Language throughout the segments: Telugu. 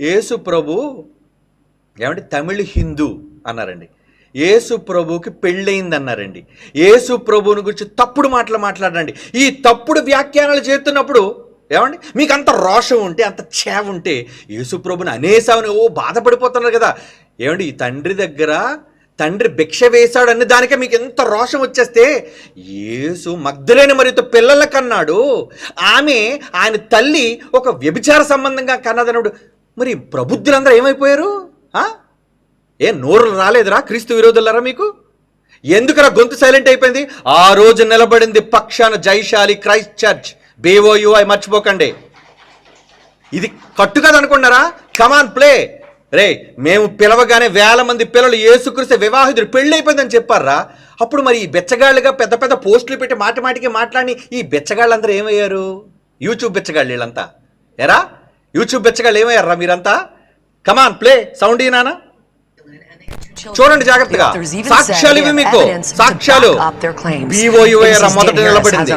యేసు ప్రభు ఏమంటే తమిళ హిందూ అన్నారండి. యేసు ప్రభుకి పెళ్ళయింది అన్నారండి. యేసు ప్రభుని గురించి తప్పుడు మాటలు మాట్లాడండి. ఈ తప్పుడు వ్యాఖ్యానాలు చేస్తున్నప్పుడు ఏమండి మీకు అంత రోషం ఉంటే అంత చేవ ఉంటే యేసు ప్రభుని అనేసామని ఓ బాధపడిపోతున్నారు కదా. ఏమండి ఈ తండ్రి దగ్గర తండ్రి భిక్ష వేశాడని దానికే మీకు ఎంత రోషం వచ్చేస్తే యేసు మగ్ధులేని మరితో పిల్లల కన్నాడు. ఆమె ఆయన తల్లి ఒక వ్యభిచార సంబంధంగా కన్నదనుడు. మరి ప్రబుద్ధులందరూ ఏమైపోయారు? ఏ నోరులు రాలేదురా క్రీస్తు విరోధులరా మీకు? ఎందుకురా గొంతు సైలెంట్ అయిపోయింది? ఆ రోజు నిలబడింది పక్షాన జైశాలి క్రైస్ట్ చర్చ్. బేఓయుఐ మర్చిపోకండి. ఇది కట్టు అనుకున్నారా? కమాన్ ప్లే రే మేము పిలవగానే వేల మంది పిల్లలు ఏసుక్రీస్తు వివాహితుడు పెళ్ళి అయిపోయిందని చెప్పారా? అప్పుడు మరి ఈ బెచ్చగాళ్ళుగా పెద్ద పెద్ద పోస్టులు పెట్టి మాటి మాటికి మాట్లాడి ఈ బెచ్చగాళ్ళందరూ ఏమయ్యారు? యూట్యూబ్ బెచ్చగాళ్ళు వీళ్ళంతా. ఎరా? యూట్యూబ్ బెచ్చగాళ్ళు ఏమయ్యారా మీరంతా కమాన్ ప్లే సౌండ్ నానా చూడండి జాగ్రత్తగా సాక్ష్యాలు ఇవి మీకు సాక్ష్యాలు మొదట నిలబడింది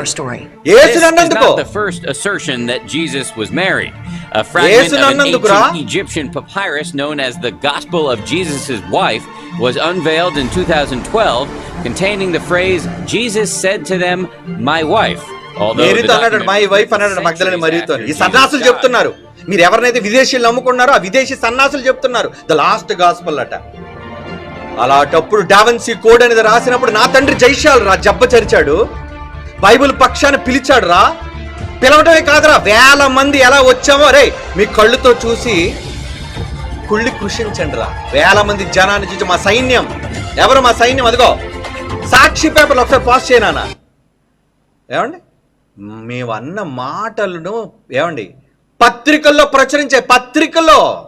ఏసునందుకు not the first assertion that Jesus was married. A fragment of an ancient Egyptian papyrus known as the Gospel of Jesus' Wife was unveiled in 2012, containing the phrase, Jesus said to them, my wife. Although the document my wife అన్నాడు మరీతో after ఈ Jesus సన్నాసులు died. చెప్తున్నారు మీరు ఎవరినైతే విదేశీయులు నమ్ముకున్నారో ఆ విదేశీ సన్నాసులు చెప్తున్నారు ద లాస్ట్ గాస్పల్ అట. అలాంటప్పుడు డావెన్సీ కోడ్ అనేది రాసినప్పుడు నా తండ్రి జైశాల్ రా జబ్బ చరిచాడు. బైబిల్ పక్షాన్ని పిలిచాడు రా. పిలవటమే కాదురా వేల మంది ఎలా వచ్చామో రే మీ కళ్ళుతో చూసి కుళ్ళి కృషించండి రా. వేల మంది జనాన్ని చూసి మా సైన్యం. ఎవరు మా సైన్యం? అదిగో సాక్షి పేపర్లు ఒకసారి పాస్ చేయనా ఏమండి? మేము అన్న మాటలను ఏమండి? పత్రికల్లో ప్రచురించే పత్రికల్లో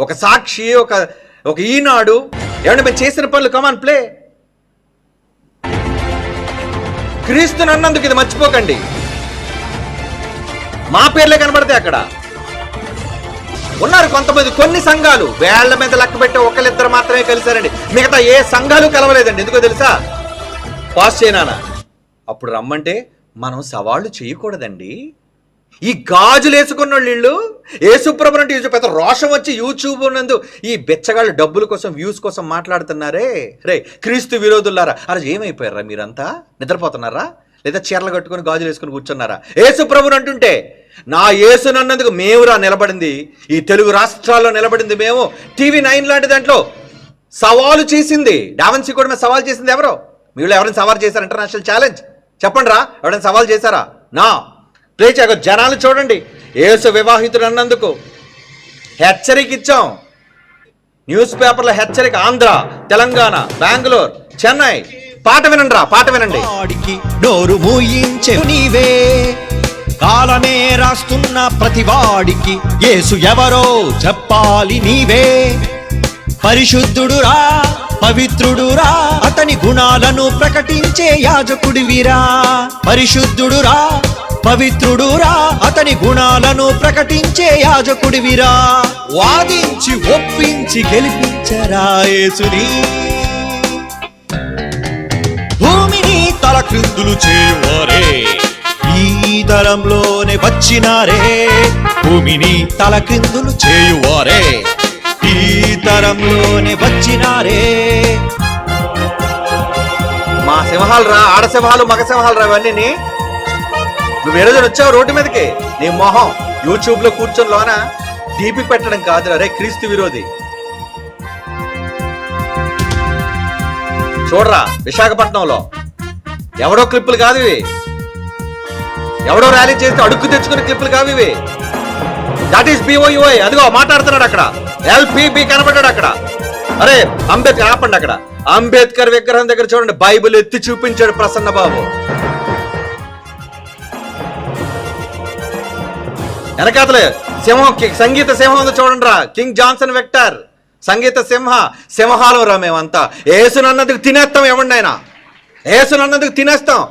ఒక సాక్షి ఒక ఒక ఈనాడు ఏమంటే మేము చేసిన పనులు కమాన్ ప్లే క్రీస్తుని అన్నందుకు ఇది మర్చిపోకండి. మా పేర్లే కనబడతాయి అక్కడ. ఉన్నారు కొంతమంది కొన్ని సంఘాలు. వేళ్ళ మీద లెక్క పెట్టే ఒకళ్ళిద్దరు మాత్రమే కలిశారండి. మిగతా ఏ సంఘాలు కలవలేదండి. ఎందుకో తెలుసా? పాస్ చేయనా అప్పుడు రమ్మంటే మనం సవాళ్ళు చేయకూడదండి. ఈ గాజులు వేసుకున్న వీళ్ళు. ఏసుప్రభు అంటే పెద్ద రోషం వచ్చి యూట్యూబ్ నందు ఈ బెచ్చగాళ్ళు డబ్బుల కోసం వ్యూస్ కోసం మాట్లాడుతున్నారే. రే క్రీస్తు విరోధులారా అరే ఏమైపోయారా మీరంతా? నిద్రపోతున్నారా? లేదా చీరలు కట్టుకొని గాజులు వేసుకుని కూర్చున్నారా? ఏసుప్రభుని అంటుంటే నా యేసునన్నందుకు మేమురా నిలబడింది. ఈ తెలుగు రాష్ట్రాల్లో నిలబడింది మేము. టీవీ నైన్ లాంటి దాంట్లో సవాలు చేసింది. డావన్సీ కూడా మీద సవాల్ చేసింది ఎవరో? మీరు ఎవరైనా సవాల్ చేశారు? International challenge? చెప్పండి రా ఎవరైనా సవాల్ చేశారా? నా ప్లే అక్కడ జనాలు చూడండి. యేసు వివాహితుడు అన్నందుకు హెచ్చరిక ఇచ్చాం న్యూస్ పేపర్ల హెచ్చరిక ఆంధ్ర తెలంగాణ బెంగళూరు చెన్నై. పాట వినండి రా పాట వినండి. వాడికి మూయించే నీవే. కాలమే రాస్తున్న ప్రతివాడికి యేసు ఎవరో చెప్పాలి నీవే. పరిశుద్ధుడురా పవిత్రుడురా అతని గుణాలను ప్రకటించే యాజకుడివిరా. పరిశుద్ధుడురా పవిత్రుడురా అతని గుణాలను ప్రకటించే యాజకుడివిరా. వాదించి ఒప్పించి గెలిపించరా యేసుని. భూమిని తలక్రిందులు చేయువారే ఈ తరంలోనే వచ్చినారే. భూమిని తలక్రిందులు చేయువారే. ఈ తరంలోనే వచ్చినారే. మా సింహాలు రా ఆడ సింహాలు మగ సింహాలు రా ఇవన్నీ నువ్వు ఏ రోజున వచ్చావు రోడ్డు మీదకి? నీ మొహం యూట్యూబ్లో కూర్చొని లోన డీపీ పెట్టడం కాదు అరే క్రీస్తు విరోధి. చూడరా విశాఖపట్నంలో. ఎవడో క్లిప్పులు కాదు ఇవి. ఎవడో ర్యాలీ చేస్తే అడుక్కు తెచ్చుకునే క్లిప్పులు కావు ఇవి. దట్ ఈస్ బిఓయుఐ అదిగో మాట్లాడుతున్నాడు అక్కడ. ఎల్పిబి కనబడ్డాడు అక్కడ. అరే అంబేద్కర్ ఆపండి అక్కడ. అంబేద్కర్ విగ్రహం దగ్గర చూడండి బైబిల్ ఎత్తి చూపించాడు ప్రసన్న బాబు. వెనకాతలే సింహం సంగీత సింహం ఉంది చూడండి రా. King Johnson vector. సంగీత సింహ సింహాలం రా మేమంతా. ఏసునన్నందుకు తినేస్తాం ఏమండి ఆయన ఏసునన్నందుకు తినేస్తాం.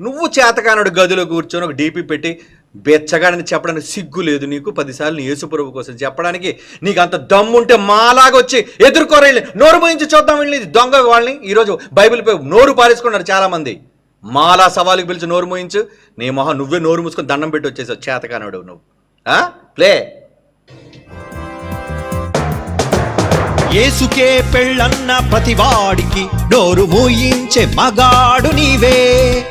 నువ్వు చేతకానుడు గదిలో కూర్చొని ఒక డీపీ పెట్టి బెచ్చగాడని చెప్పడానికి సిగ్గు లేదు నీకు? పదిసార్లు యేసుప్రభు కోసం చెప్పడానికి నీకు అంత దమ్ముంటే మాలాగొచ్చి ఎదుర్కోరా నోరు పోయించి చూద్దాం వెళ్ళి దొంగ వాళ్ళని. ఈరోజు బైబిల్పై నోరు పారేసుకున్నారు చాలామంది. మాలా సవాలుకి పిలిచి నోరు మోయించు. నీ మొహం నువ్వే నోరు మూసుకొని దండం పెట్టి వచ్చేసావు. చేతకానడు నువ్వు. ఆ? ప్లే. ఏసుకే పెళ్ళన్న ప్రతివాడికి నోరు మూయించే మగాడు నీవే.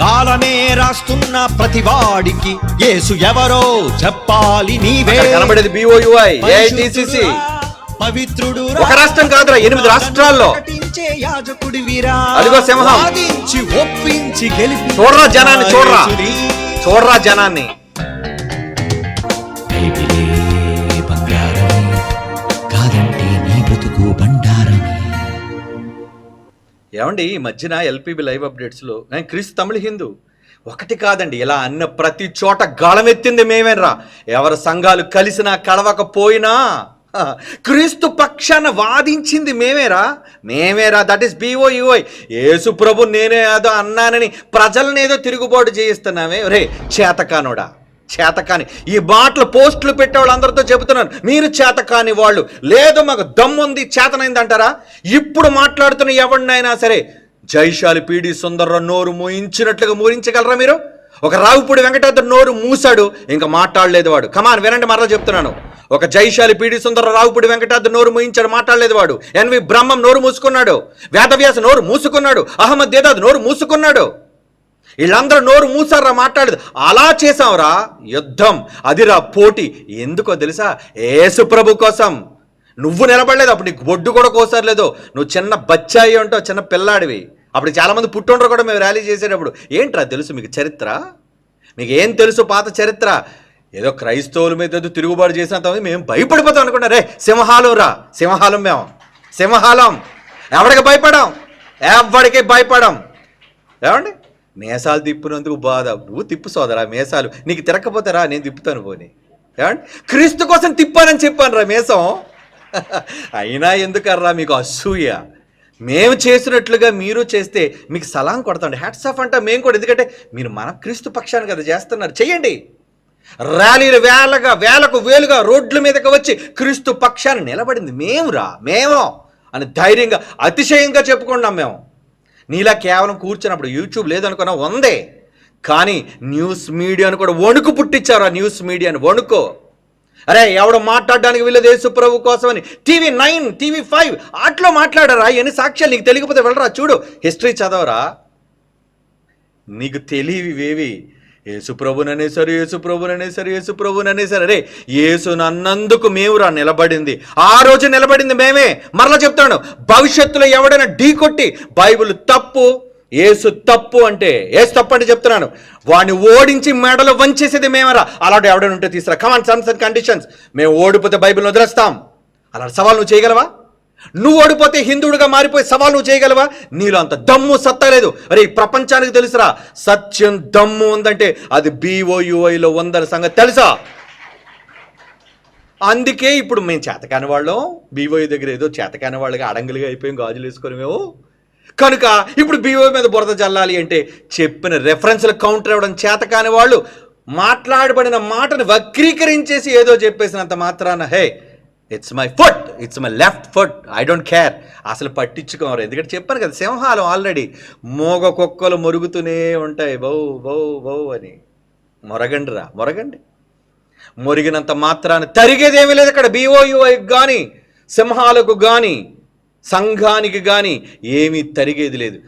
కాలమే రాస్తున్న ప్రతివాడికి యేసు ఎవరో చెప్పాలి నీవే కనబడేది బిఓయుఐ ఏఐటిసిసి పవిత్రుడు ఒక రాష్ట్రం కాదురా, ఎనిమిది రాష్ట్రాల్లో. యాజకుడి వీరా అదిగో సింహం. ఒప్పించి గెలిపి చూడరా జనాన్ని, చూడరా. చూడరా జనాన్ని ఏమండి ఈ మధ్యన ఎల్పిబి లైవ్ అప్డేట్స్లో నేను క్రీస్తు తమిళ హిందూ. ఒకటి కాదండి ఇలా అన్న ప్రతి చోట గళమెత్తింది మేమేనరా. ఎవరి సంఘాలు కలిసినా కలవకపోయినా క్రీస్తు పక్షాన వాదించింది మేమేరా. మేమేరా దట్ ఈస్ బిఓయుఐ యేసు ప్రభు నేనే ఏదో అన్నానని ప్రజల్ని ఏదో తిరుగుబాటు చేయిస్తున్నామే రే చేతకానోడా. చేతకాని. ఈ బాటలు పోస్టులు పెట్టే వాళ్ళందరితో చెబుతున్నాను మీరు చేతకాని వాళ్ళు. లేదు మాకు దమ్ముంది చేతనైంది అంటారా ఇప్పుడు మాట్లాడుతున్న ఎవరినైనా సరే జైశాలి పీడి సుందర్రావు నోరు మూయించినట్లుగా మూయించగలరా మీరు? ఒక రావుపూడి వెంకటాద్రి నోరు మూసాడు ఇంకా మాట్లాడలేదు వాడు. కమాన్ వినండి మరలా చెప్తున్నాను. ఒక జైశాలి పీడి సుందర రావుపూడి వెంకటాద్రి నోరు మూయించాడు మాట్లాడలేదు వాడు. ఎన్వి బ్రహ్మం నోరు మూసుకున్నాడు. వేదవ్యాస నోరు మూసుకున్నాడు. అహ్మద్ దేదాద్ నోరు మూసుకున్నాడు. వీళ్ళందరూ నోరు మూసారా మాట్లాడదు? అలా చేసావురా యుద్ధం అదిరా పోటీ. ఎందుకో తెలుసా? ఏసు ప్రభు కోసం. నువ్వు నిలబడలేదు అప్పుడు నీకు బొడ్డు కూడా కోసర్లేదు నువ్వు చిన్న బచ్చాయి ఉంటావు చిన్న పిల్లాడివి. అప్పుడు చాలామంది పుట్టుండ్రు కూడా మేము ర్యాలీ చేసేటప్పుడు. ఏంట్రా తెలుసు మీకు చరిత్ర? మీకు ఏం తెలుసు పాత చరిత్ర? ఏదో క్రైస్తవుల మీద ఏదో తిరుగుబాటు చేసినంత మేము భయపడిపోతాం అనుకున్నా రే సింహాలం రా సింహాలం మేము. సింహాలం. ఎవడికి భయపడాం? ఎవడికి భయపడం? ఏమండి? మేసాలు తిప్పినందుకు బాధ. నువ్వు తిప్పు సోదరా మేసాలు. నీకు తిరగకపోతే రా నేను తిప్పుతాను పోని. క్రీస్తు కోసం తిప్పానని చెప్పాను రా మేసం. అయినా ఎందుకర్రా మీకు అసూయ? మేము చేసినట్లుగా మీరు చేస్తే మీకు సలాం కొడతాండి హ్యాట్స్ ఆఫ్ అంటా మేము కూడా. ఎందుకంటే మీరు మన క్రీస్తు పక్షాన్ని కదా చేస్తున్నారు. చెయ్యండి. ర్యాలీలు వేలగా వేలకు వేలుగా రోడ్ల మీదకి వచ్చి క్రీస్తు పక్షాన్ని నిలబడింది. మేమురా మేము అని ధైర్యంగా అతిశయంగా చెప్పుకున్నాం మేము. నీలా కేవలం కూర్చున్నప్పుడు యూట్యూబ్ లేదనుకున్నా ఉందే కానీ న్యూస్ మీడియాను కూడా వణుకు పుట్టించారు ఆ న్యూస్ మీడియాను వణుకో. అరే ఎవడు మాట్లాడడానికి వీళ్ళ దేశప్రభు కోసమని. టీవీ నైన్ టీవీ ఫైవ్ అట్లా మాట్లాడారా? ఎన్ని సాక్ష్యాలు నీకు తెలియకపోతే వెళ్ళరా? చూడు. హిస్టరీ చదవరా? నీకు తెలియవేవి యేసు ప్రభుననేసరి యేసు ప్రభుననేసరి యేసు ప్రభుననేసరి అరే యేసు నన్నందుకు మేమురా నిలబడింది. ఆ రోజు నిలబడింది మేమే. మరలా చెప్తాను భవిష్యత్తులో ఎవడైనా ఢీ కొట్టి బైబిల్ తప్పు ఏసు తప్పు అంటే ఏసు తప్పు అంటే చెప్తున్నాను. వాడిని ఓడించి మెడలు వంచేసేది మేమరా అలాంటి ఎవడైనా ఉంటే తీసుకురా. కమాన్ సమ్స్ అండ్ కండిషన్స్ మేము ఓడిపోతే బైబిల్ వదిలేస్తాం. అలాంటి సవాల్ నువ్వు చేయగలవా? నువ్వు ఓడిపోతే హిందువుడిగా మారిపోయి సవాల్ నువ్వు చేయగలవా? నీలో అంత దమ్ము సత్తా లేదు. అరే ప్రపంచానికి తెలుసురా సత్యం దమ్ము ఉందంటే అది బీఓయుఐలో ఉందని సంగతి తెలుసా? అందుకే ఇప్పుడు మేము చేతకాని వాళ్ళం. బీఓయు దగ్గర ఏదో చేతకాని వాళ్ళగా అడంగులుగా అయిపోయాం గాజులు వేసుకొని మేము. కనుక ఇప్పుడు బీఓ మీద బురద చల్లాలి అంటే చెప్పిన రెఫరెన్స్ల కౌంటర్ ఇవ్వడం చేతకాని వాళ్ళు మాట్లాడబడిన మాటను వక్రీకరించేసి ఏదో చెప్పేసినంత మాత్రాన hey it's my foot it's my left foot I don't care అసలు పట్టించుకోరు. ఎందుకంటే చెప్పాను కదా సింహాలం ఆల్రెడీ మోగ కుక్కలు మొరుగుతూనే ఉంటాయి. బౌ బౌ బౌ అని. మొరగండి రా మొరగండి. మొరిగినంత మాత్రాన తరిగేదేమీ లేదు ఇక్కడ బీఓయుఐకి కానీ సింహాలకు కానీ సంఘానికి కానీ ఏమీ తరిగేది లేదు.